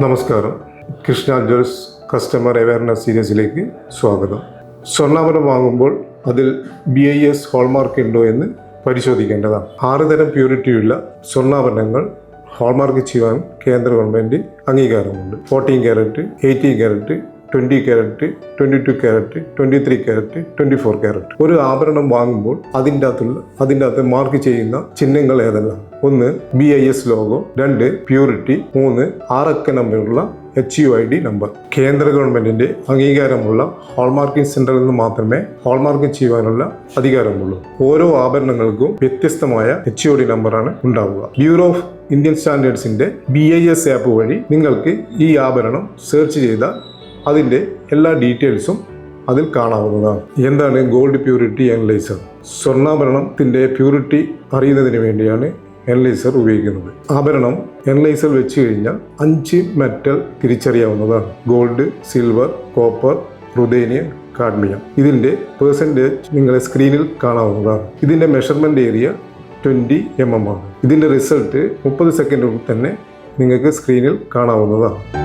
നമസ്കാരം. Krishna jewels customer awareness സീരീസിലേക്ക് സ്വാഗതം. സ്വർണാഭരണം വാങ്ങുമ്പോൾ അതിൽ ബി ഐ എസ് ഹോൾമാർക്ക് ഉണ്ടോ എന്ന് പരിശോധിക്കേണ്ടതാണ്. ആറ് തരം പ്യൂരിറ്റിയുള്ള സ്വർണാഭരണങ്ങൾ ഹോൾമാർക്ക് ചെയ്യാൻ കേന്ദ്ര government അംഗീകാരമുണ്ട്. Fourteen carat eighteen carat twenty carat twenty two carat twenty three carat twenty four carat ഒരു ആഭരണം വാങ്ങുമ്പോൾ അതിന്റെ അകത്തുള്ള അതിന്റെ അകത്ത് മാർക്ക് ചെയ്യുന്ന ചിഹ്നങ്ങൾ ഏതെല്ലാം? ഒന്ന് ബി ഐ എസ് ലോഗോ രണ്ട് പ്യൂരിറ്റി മൂന്ന് ആറക്ക നമ്പറുള്ള H U I D number കേന്ദ്ര ഗവൺമെന്റിന്റെ അംഗീകാരമുള്ള ഹോൾമാർക്കിംഗ് സെന്ററിൽ നിന്ന് മാത്രമേ ഹോൾമാർക്ക് ചെയ്യുവാനുള്ള അധികാരമുള്ളൂ. ഓരോ ആഭരണങ്ങൾക്കും വ്യത്യസ്തമായ എച്ച് യു ഡി നമ്പറാണ് ഉണ്ടാവുക. ബ്യൂറോ ഓഫ് ഇന്ത്യൻ സ്റ്റാൻഡേർഡ്സിന്റെ ബി ഐ എസ് ആപ്പ് വഴി നിങ്ങൾക്ക് ഈ ആഭരണം സെർച്ച് ചെയ്താൽ അതിന്റെ എല്ലാ ഡീറ്റെയിൽസും അതിൽ കാണാവുന്നതാണ്. എന്താണ് ഗോൾഡ് പ്യൂരിറ്റി അനലൈസർ? സ്വർണാഭരണത്തിന്റെ പ്യൂരിറ്റി അറിയുന്നതിന് വേണ്ടിയാണ് അനലൈസർ ഉപയോഗിക്കുന്നത്. ആഭരണം അനലൈസർ വെച്ച് കഴിഞ്ഞാൽ അഞ്ച് metal തിരിച്ചറിയാവുന്നതാണ്. Gold silver copper ruthenium cadmium. ഇതിന്റെ പേഴ്സന്റേജ് നിങ്ങളെ സ്ക്രീനിൽ കാണാവുന്നതാണ്. ഇതിന്റെ measurement area twenty M M ആണ്. ഇതിന്റെ റിസൾട്ട് മുപ്പത് സെക്കൻഡ് തന്നെ നിങ്ങൾക്ക് സ്ക്രീനിൽ കാണാവുന്നതാണ്.